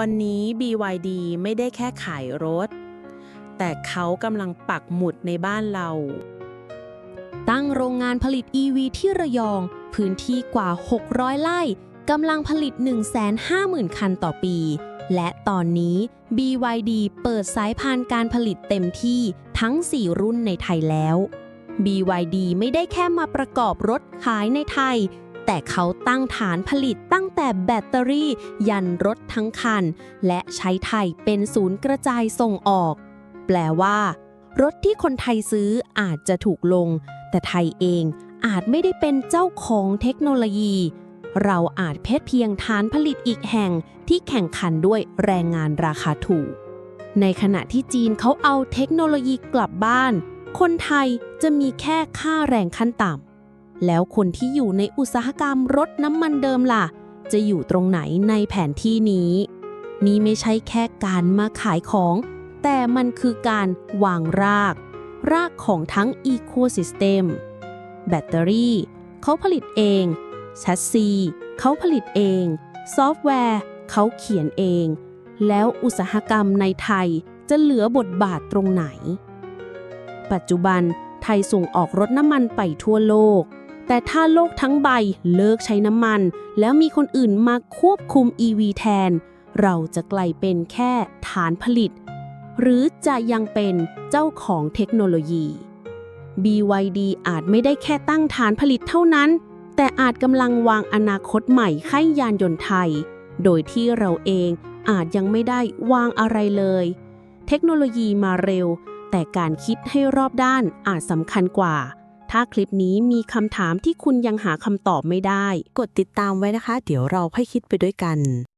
วันนี้ BYD ไม่ได้แค่ขายรถ แต่เขากำลังปักหมุดในบ้านเรา ตั้งโรงงานผลิต EV ที่ระยอง พื้นที่กว่า 600 ไร่กำลังผลิต 150,000 คันต่อปี และตอนนี้ BYD เปิดสายพานการผลิตเต็มที่ทั้ง 4 รุ่นในไทยแล้ว BYD ไม่ได้แค่มาประกอบรถขายในไทย แต่เขาตั้งฐานผลิตตั้งแต่แบตเตอรี่ ยันรถทั้งคัน และใช้ไทยเป็นศูนย์กระจายส่งออก แปลว่า รถที่คนไทยซื้ออาจจะถูกลง แต่ไทยเองอาจไม่ได้เป็นเจ้าของเทคโนโลยี เราอาจเพชเพียงฐานผลิตอีกแห่งที่แข่งขันด้วยแรงงานราคาถูก ในขณะที่จีนเขาเอาเทคโนโลยีกลับบ้าน คนไทยจะมีแค่ค่าแรงขั้นต่ำ แล้วคนที่อยู่ในอุตสาหกรรมรถน้ำมันเดิมล่ะ จะอยู่ตรงไหนในแผนที่นี้ นี่ไม่ใช่แค่การมาขายของ แต่มันคือการวางราก รากของทั้ง Ecosystem แบตเตอรี่เขาผลิตเองแชสซีเขาผลิตเอง ซอฟต์แวร์เขาเขียนเอง แล้วอุตสาหกรรมในไทยจะเหลือบทบาทตรงไหน ปัจจุบันไทยส่งออกรถน้ำมันไปทั่วโลก แต่ถ้าโลกทั้งใบเลิกใช้น้ำมัน แล้วมีคนอื่นมาควบคุม EV แทน เราจะกลายเป็นแค่ฐานผลิต หรือจะยังเป็นเจ้าของเทคโนโลยี BYD อาจไม่ได้แค่ตั้งฐานผลิตเท่านั้น แต่อาจกำลังวางอนาคตใหม่ให้ยานยนต์ไทย โดยที่เราเองอาจยังไม่ได้วางอะไรเลย เทคโนโลยีมาเร็ว แต่การคิดให้รอบด้านอาจสำคัญกว่า ถ้าคลิปนี้มีคำถามที่คุณยังหาคำตอบไม่ได้ กดติดตามไว้นะคะ เดี๋ยวเราค่อยคิดไปด้วยกัน